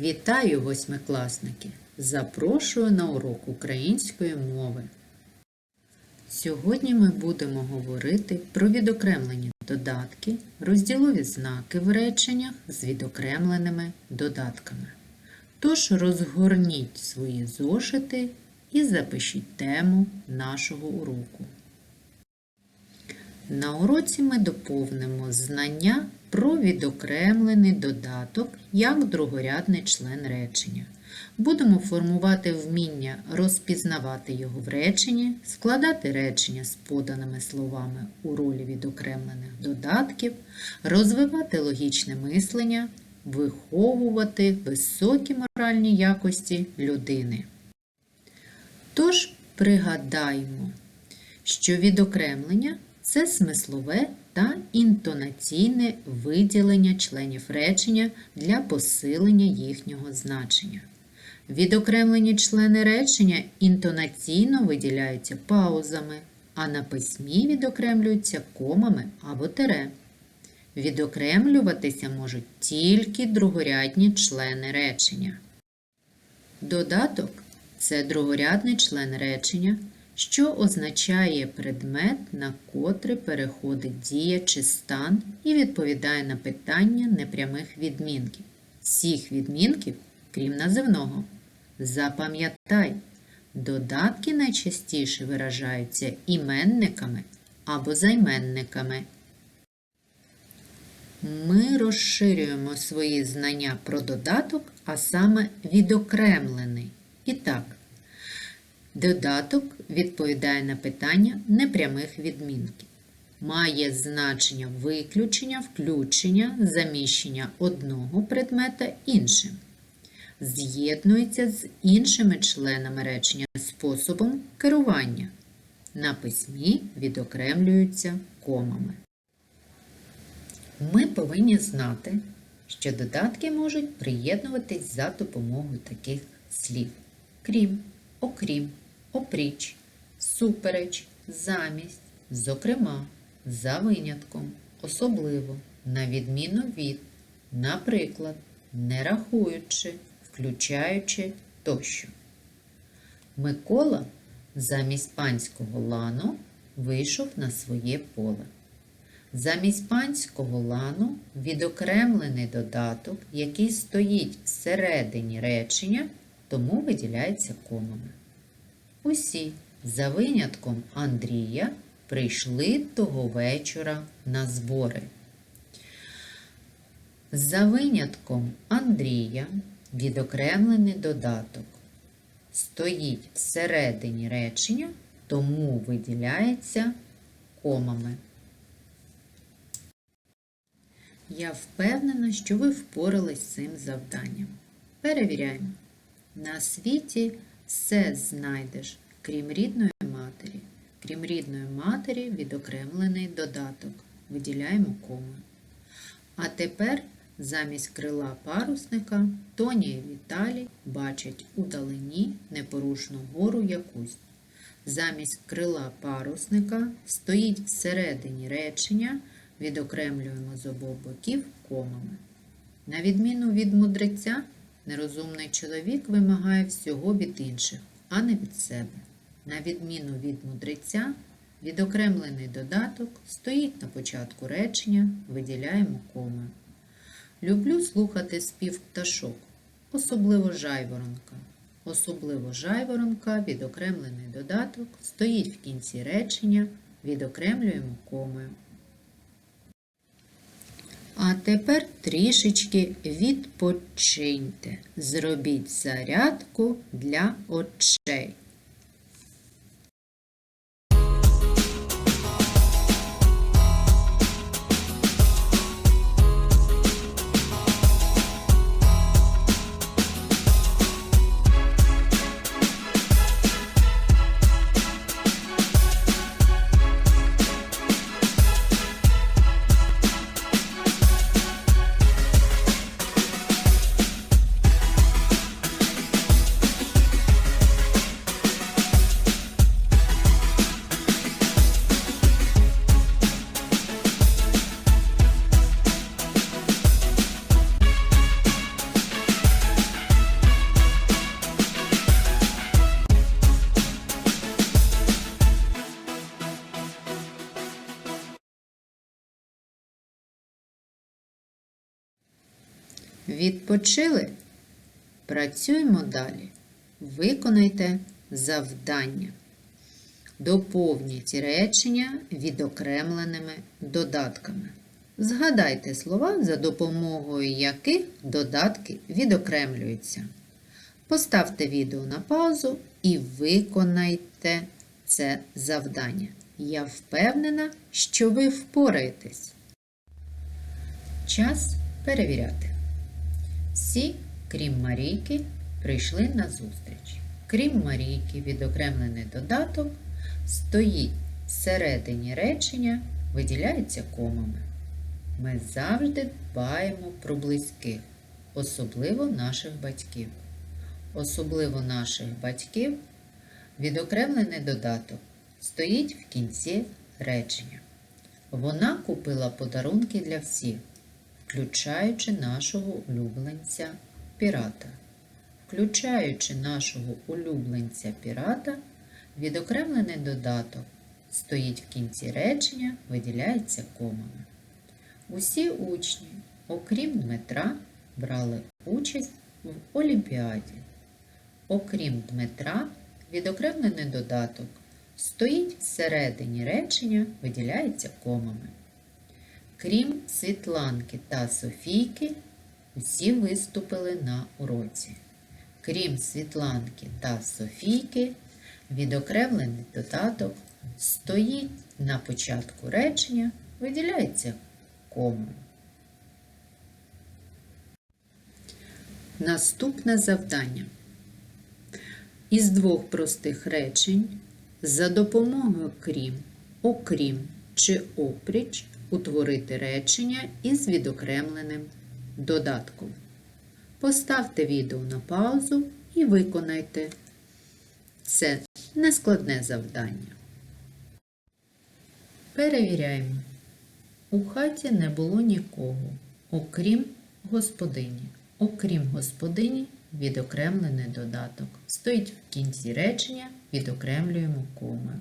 Вітаю, восьмикласники! Запрошую на урок української мови. Сьогодні ми будемо говорити про відокремлені додатки, розділові знаки в реченнях з відокремленими додатками. Тож розгорніть свої зошити і запишіть тему нашого уроку. На уроці ми доповнимо знання про відокремлений додаток як другорядний член речення. Будемо формувати вміння розпізнавати його в реченні, складати речення з поданими словами у ролі відокремлених додатків, розвивати логічне мислення, виховувати високі моральні якості людини. Тож пригадаймо, що відокремлення це смислове та інтонаційне виділення членів речення для посилення їхнього значення. Відокремлені члени речення інтонаційно виділяються паузами, а на письмі відокремлюються комами або тире. Відокремлюватися можуть тільки другорядні члени речення. Додаток це другорядний член речення, що означає предмет, на котрий переходить дія чи стан і відповідає на питання непрямих відмінків. Всіх відмінків, крім називного. Запам'ятай, додатки найчастіше виражаються іменниками або займенниками. Ми розширюємо свої знання про додаток, а саме відокремлений. І так, додаток відповідає на питання непрямих відмінків. Має значення виключення, включення, заміщення одного предмета іншим. З'єднується з іншими членами речення способом керування. На письмі відокремлюються комами. Ми повинні знати, що додатки можуть приєднуватись за допомогою таких слів: крім, окрім, опріч, супереч, замість, зокрема, за винятком, особливо, на відміну від, наприклад, не рахуючи, включаючи тощо. Микола замість панського лану вийшов на своє поле. Замість панського лану відокремлений додаток, який стоїть всередині речення, тому виділяється комами. Усі, за винятком Андрія, прийшли того вечора на збори. За винятком Андрія відокремлений додаток стоїть всередині речення, тому виділяється комами. Я впевнена, що ви впорались з цим завданням. Перевіряємо. На світі все знайдеш, крім рідної матері. Крім рідної матері, відокремлений додаток. Виділяємо коми. А тепер замість крила парусника Тоня і Віталій бачать удалині непорушну гору якусь. Замість крила парусника стоїть всередині речення відокремлюємо з обох боків комами. На відміну від мудреця, нерозумний чоловік вимагає всього від інших, а не від себе. На відміну від мудреця, відокремлений додаток стоїть на початку речення, виділяємо коми. Люблю слухати спів пташок, особливо жайворонка. Особливо жайворонка, відокремлений додаток, стоїть в кінці речення, відокремлюємо комою. А тепер трішечки відпочиньте. Зробіть зарядку для очей. Відпочили? Працюємо далі. Виконайте завдання. Доповніть речення відокремленими додатками. Згадайте слова, за допомогою яких додатки відокремлюються. Поставте відео на паузу і виконайте це завдання. Я впевнена, що ви впораєтесь. Час перевіряти. Всі, крім Марійки, прийшли на зустріч. Крім Марійки, відокремлений додаток стоїть всередині речення, виділяється комами. Ми завжди дбаємо про близьких, особливо наших батьків. Особливо наших батьків відокремлений додаток стоїть в кінці речення. Вона купила подарунки для всіх, включаючи нашого улюбленця пірата. Включаючи нашого улюбленця пірата, відокремлений додаток стоїть в кінці речення, виділяється комами. Усі учні, окрім Дмитра, брали участь в Олімпіаді. Окрім Дмитра, відокремлений додаток стоїть всередині речення, виділяється комами. Крім Світланки та Софійки, усі виступили на уроці. Крім Світланки та Софійки, відокремлений додаток стоїть на початку речення, виділяється комою. Наступне завдання. Із двох простих речень за допомогою крім, окрім чи опріч утворити речення із відокремленим додатком. Поставте відео на паузу і виконайте це нескладне завдання. Перевіряємо. У хаті не було нікого, окрім господині. Окрім господині, відокремлений додаток. Стоїть в кінці речення, відокремлюємо коми.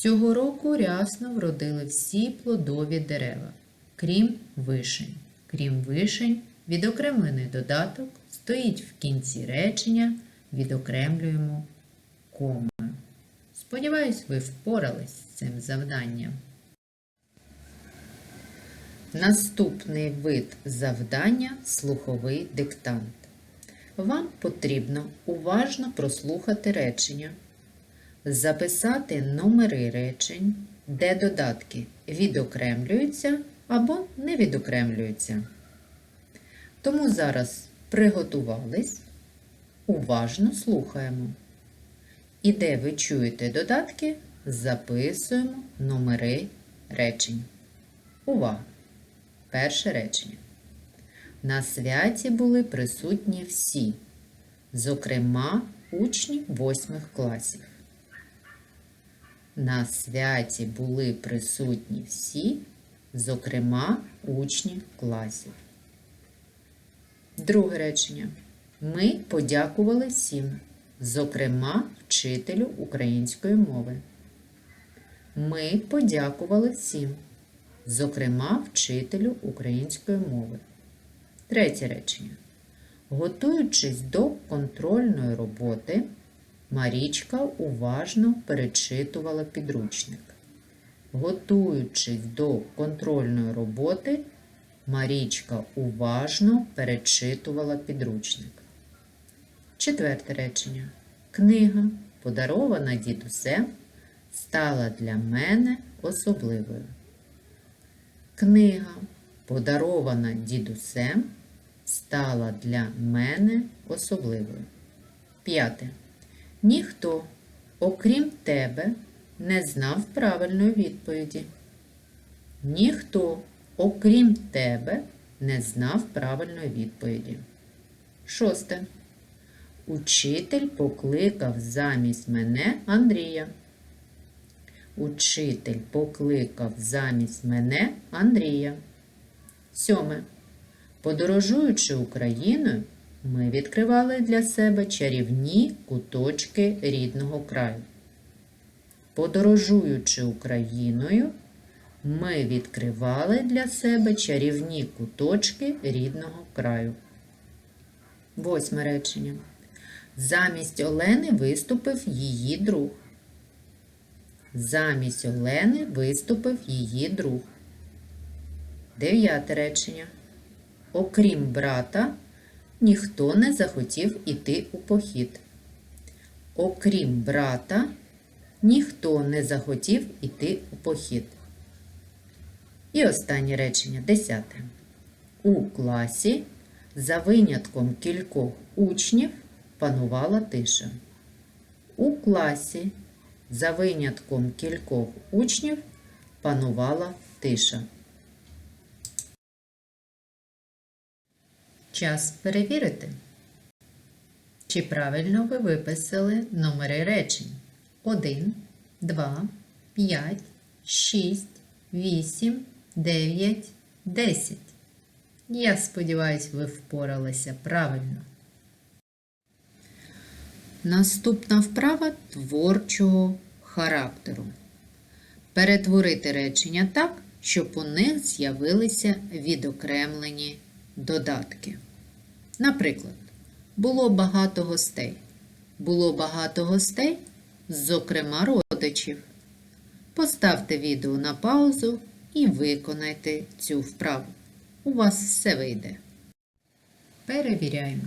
Цього року рясно вродили всі плодові дерева, крім вишень. Крім вишень, відокремлений додаток стоїть в кінці речення, відокремлюємо коми. Сподіваюсь, ви впорались з цим завданням. Наступний вид завдання слуховий диктант. Вам потрібно уважно прослухати речення, записати номери речень, де додатки відокремлюються або не відокремлюються. Тому зараз приготувались, уважно слухаємо. І де ви чуєте додатки, записуємо номери речень. Увага! Перше речення. На святі були присутні всі, зокрема, учні восьмих класів. На святі були присутні всі, зокрема, учні класів. Друге речення. Ми подякували всім, зокрема, вчителю української мови. Ми подякували всім зокрема вчителю української мови. Третє речення. Готуючись до контрольної роботи, Марічка уважно перечитувала підручник. Готуючись до контрольної роботи, Марічка уважно перечитувала підручник. Четверте речення. Книга, подарована дідусем, стала для мене особливою. Книга, подарована дідусем, стала для мене особливою. П'яте. Ніхто, окрім тебе, не знав правильної відповіді. Ніхто, окрім тебе, не знав правильної відповіді. Шосте. Учитель покликав замість мене Андрія. Учитель покликав замість мене Андрія. Сьоме. Подорожуючи Україною, ми відкривали для себе чарівні куточки рідного краю. Подорожуючи Україною, Ми відкривали для себе чарівні куточки рідного краю. Восьме речення. Замість Олени виступив її друг. Замість Олени виступив її друг. Дев'яте речення. Окрім брата, ніхто не захотів іти у похід. Окрім брата, ніхто не захотів іти у похід. І останнє речення, десяте. У класі, за винятком кількох учнів, панувала тиша. У класі, за винятком кількох учнів, панувала тиша. Час перевірити. Чи правильно ви виписали номери речень? 1, 2, 5, 6, 8, 9, 10. Я сподіваюся, ви впоралися правильно. Наступна вправа творчого характеру. Перетворити речення так, щоб у них з'явилися відокремлені додатки. Наприклад, було багато гостей. Було багато гостей, зокрема родичів. Поставте відео на паузу і виконайте цю вправу. У вас все вийде. Перевіряємо.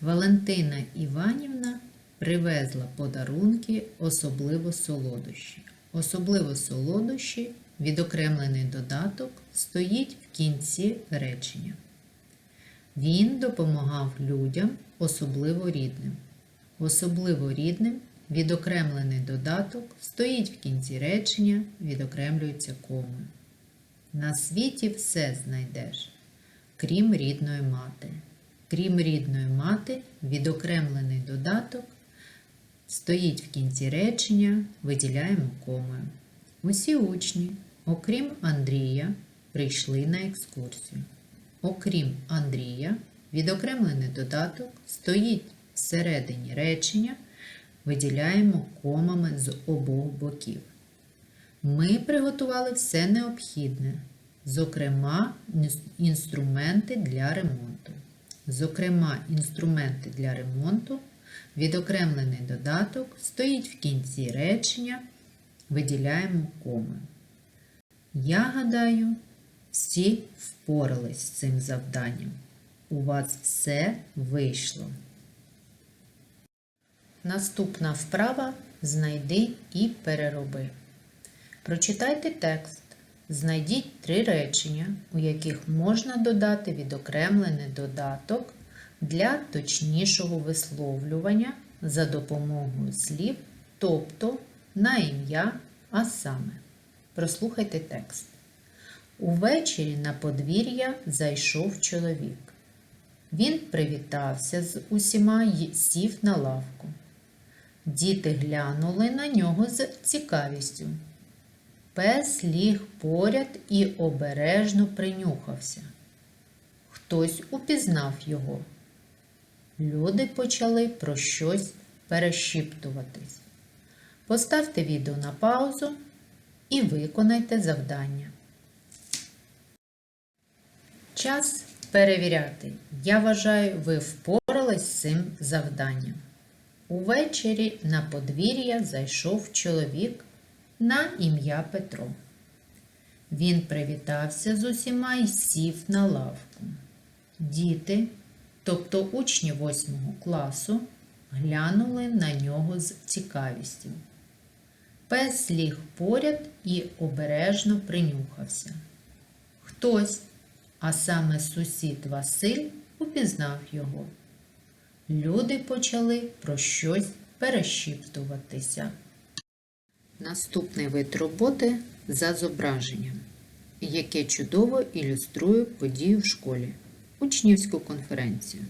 Валентина Іванівна привезла подарунки, особливо солодощі. Особливо солодощі, відокремлений додаток, стоїть в кінці речення. Він допомагав людям, особливо рідним. Особливо рідним відокремлений додаток стоїть в кінці речення, відокремлюється комою. На світі все знайдеш, крім рідної мати. Крім рідної мати, відокремлений додаток стоїть в кінці речення, виділяємо комою. Усі учні, окрім Андрія, прийшли на екскурсію. Окрім Андрія, відокремлений додаток стоїть всередині речення, виділяємо комами з обох боків. Ми приготували все необхідне, зокрема, інструменти для ремонту. Зокрема, інструменти для ремонту, відокремлений додаток стоїть в кінці речення, виділяємо коми. Я гадаю, всі впорались з цим завданням. У вас все вийшло. Наступна вправа знайди і перероби. Прочитайте текст. Знайдіть три речення, у яких можна додати відокремлений додаток для точнішого висловлювання за допомогою слів, тобто на ім'я, а саме. Прослухайте текст. Увечері на подвір'я зайшов чоловік. Він привітався з усіма й сів на лавку. Діти глянули на нього з цікавістю. Пес ліг поряд і обережно принюхався. Хтось упізнав його. Люди почали про щось перешіптуватись. Поставте відео на паузу і виконайте завдання. Час перевіряти. Я вважаю, ви впорались з цим завданням. Увечері на подвір'я зайшов чоловік на ім'я Петро. Він привітався з усіма і сів на лавку. Діти, тобто учні восьмого класу, глянули на нього з цікавістю. Пес ліг поряд і обережно принюхався. Хтось, а саме сусід Василь, упізнав його. Люди почали про щось перешіптуватися. Наступний вид роботи за зображенням, яке чудово ілюструє подію в школі, учнівську конференцію.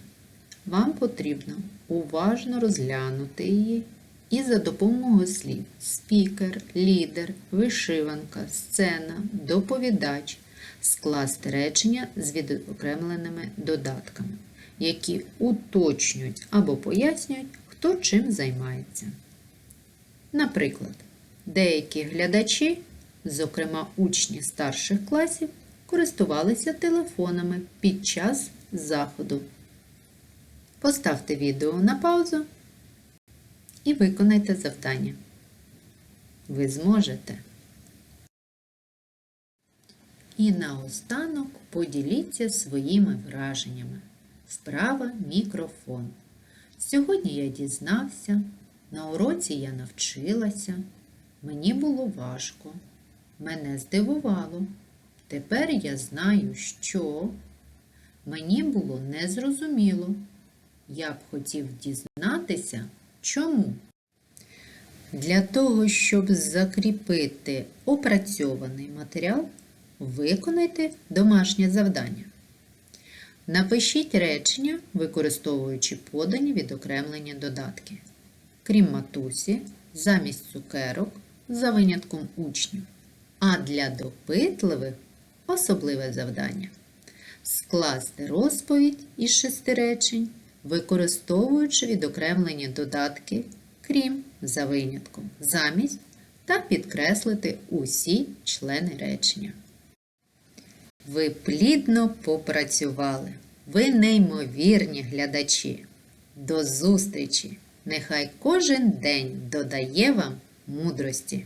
Вам потрібно уважно розглянути її і за допомогою слів спікер, лідер, вишиванка, сцена, доповідач скласти речення з відокремленими додатками, які уточнюють або пояснюють, хто чим займається. Наприклад, деякі глядачі зокрема учні старших класів, користувалися телефонами під час заходу. Поставте відео на паузу і виконайте завдання. Ви зможете. І наостанок поділіться своїми враженнями. Вправа мікрофон. Сьогодні я дізнався, на уроці я навчилася, мені було важко, мене здивувало. Тепер я знаю, що мені було незрозуміло. Я б хотів дізнатися, чому. Для того, щоб закріпити опрацьований матеріал, виконайте домашнє завдання. Напишіть речення, використовуючи подані відокремлені додатки. Крім матусі, замість цукерок, за винятком учнів. А для допитливих особливе завдання скласти розповідь із шести речень, використовуючи відокремлені додатки, крім за винятком, замість та підкреслити усі члени речення. Ви плідно попрацювали. Ви неймовірні глядачі. До зустрічі! Нехай кожен день додає вам мудрості.